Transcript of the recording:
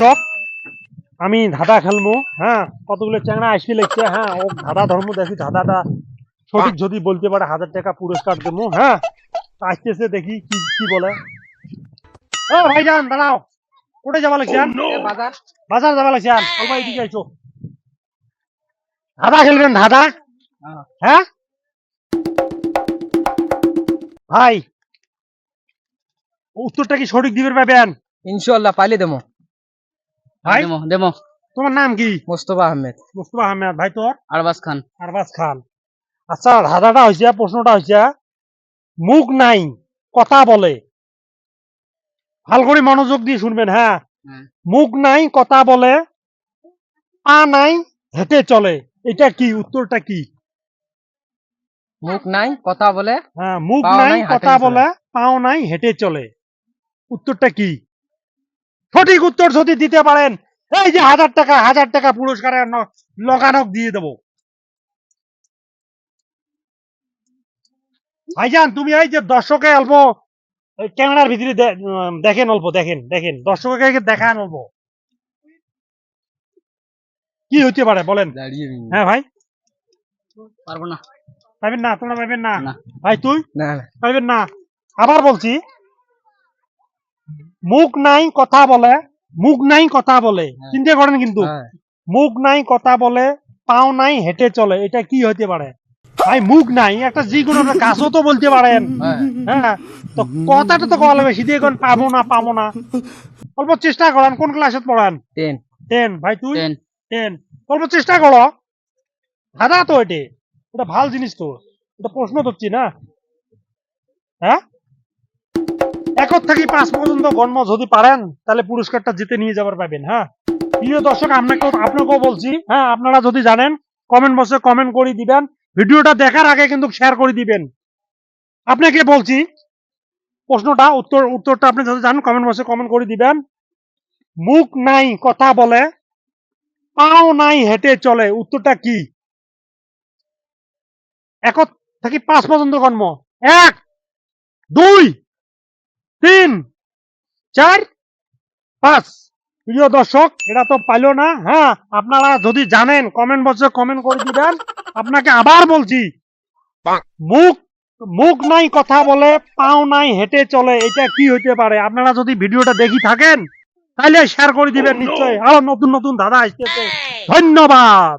দর্শক আমি ধাঁধা খেলব হ্যাঁ কতগুলো চ্যাংড়া আসবে লিখছে হ্যাঁ ও ধাঁধা ধর্ম দেখি ধাঁধাটা সঠিক যদি বলতে পারে হাজার টাকা পুরস্কার দেবো হ্যাঁ আসতেছে দেখি কি কি বলে। ও ভাইজান দাঁড়াও কোথায় যাবা লাগছেন বাজার। বাজার যাবা লাগছেন অল্প এদিকে আইছো ধাঁধা খেলবেন ধাঁধা? হ্যাঁ। হ্যাঁ? ভাই উত্তরটা কি সঠিক দিবেন পাবেন ইনশাল্লাহ পাইলে দেবো। ভাই? দেবো দেবো তোমার নাম কি? মোস্তফা আহমেদ। মুস্তফা আহমেদ ভাই তোর? আরবাজ খান। আরবাজ খান। আচ্ছা ধাঁধাটা হয়েছে প্রশ্নটা হয়েছে মুখ নাই কথা বলে। ভালো করে মনোযোগ দিয়ে শুনবেন হ্যাঁ। মুখ নাই কথা বলে। পা নাই হেঁটে চলে। এটা কি উত্তরটা কি? মুখ নাই কথা বলে। হ্যাঁ মুখ নাই নাই, কথা বলে। পাও নাই হেঁটে চলে। উত্তরটা কি? সঠিক উত্তর যদি দিতে পারেন এই যে হাজার টাকা হাজার টাকা পুরস্কারের লগানক দিয়ে দেবো। ভাইজান তুমি এই যে দর্শকে অল্প ক্যামেরার ভিতরে দেখেন অল্প দেখেন দেখেন। দর্শককে দেখান অল্প। কি হতে পারে বলেন? হ্যাঁ ভাই? পারব না। পাইবেন না? তোমরা পাইবেন না? না। ভাই তুই? না। পাইবেন না? আবার বলছি মুখ নাই কথা বলে মুখ নাই কথা বলে। হ্যাঁ। চিন্তা করেন কিন্তু হ্যাঁ। মুখ নাই কথা বলে পাও নাই হেঁটে চলে এটা কি হতে পারে? ভাই মুখ নাই একটা যে কোনো গাছও তো বলতে পারেন। হ্যাঁ। হ্যাঁ তো কথাটা তো কওয়া লাগবে সিধে এখন পাবো না পাবো না। অল্প চেষ্টা করেন কোন ক্লাসে পড়ান? টেন। টেন ভাই তুই? টেন। অল্প চেষ্টা করো। দাদা তো এটি এটা ভালো জিনিস তো এটা প্রশ্ন ধরছি না। হ্যাঁ? একর থেকে পাঁচ পর্যন্ত গণ্য যদি পারেন, তাহলে পুরস্কারটা জিতে নিয়ে যাবার পাবেন হ্যাঁ? প্রিয় দর্শক আপনাকে আপনাকেও বলছি হ্যাঁ আপনারা যদি জানেন কমেন্ট বক্সে কমেন্ট করে দিবেন। ভিডিওটা দেখার আগে কিন্তু শেয়ার করে দিবেন। আপনাকে বলছি, প্রশ্নটা, উত্তর উত্তরটা আপনি যদি জানেন কমেন্ট বক্সে কমেন্ট করে দিবেন। মুখ নাই, কথা বলে, পাও নাই, হেঁটে চলে, উত্তরটা কি? এক থেকে পাঁচ পর্যন্ত কর্ম এক, দুই তিন চার পাঁচ। প্রিয় দর্শক এটা তো পাইলো না হ্যাঁ? আপনারা যদি জানেন কমেন্ট বক্সে কমেন্ট করে দিবেন। আপনাকে আবার বলছি মুখ মুখ নাই কথা বলে পাও নাই হেঁটে চলে এটা কি হইতে পারে? আপনারা যদি ভিডিওটা দেখি থাকেন তাহলে শেয়ার করে দিবেন নিশ্চয়ই। আরও নতুন নতুন দাদা আসতেছে। ধন্যবাদ।